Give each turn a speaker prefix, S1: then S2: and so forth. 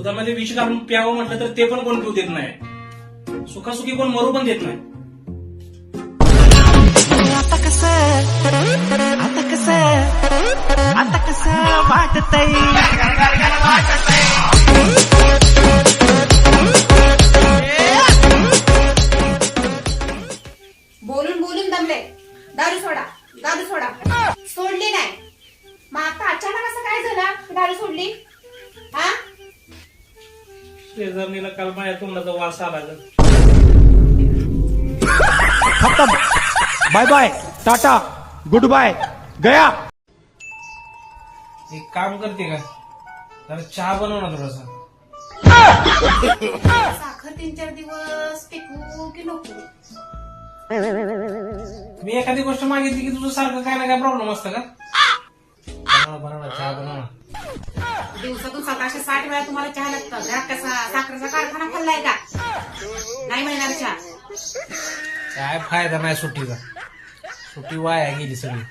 S1: दुधामध्ये विष घालून प्यावं म्हटलं तर ते पण कोण पिऊ देत नाही. सुखासुखी कोण मरू पण देत नाही.
S2: आता कस? आता कस? आता कस वाटतय?
S3: बोलून बोलून दमले. दारू सोडा दारू सोडा. सोडली नाही. मग आता अचानक असं काय झालं? दारू सोडली? हा?
S1: शेजारणीला काल माझ्या तोंडाचा वास आला ग.
S4: खत्म. Bye bye tata good bye गया.
S1: एक काम करते का? जरा चहा बनव ना थोडासा
S3: साखर तीन चार दिवस टिकू की नको.
S1: मी एखादी गोष्ट मागितली की तुझं सारखं काय ना काय प्रॉब्लेम असतं का? बनव बनव ना, चहा बनव ना.
S3: दिवसातून सतराशे साठ वेळा तुम्हाला चहा लागतं. घरात कसा साखरेचा कारखाना खाल्लाय का? नाही मिळणार चहा.
S1: काय फायदा नाही सुट्टीचा. सुट्टी वाया गेली सगळी.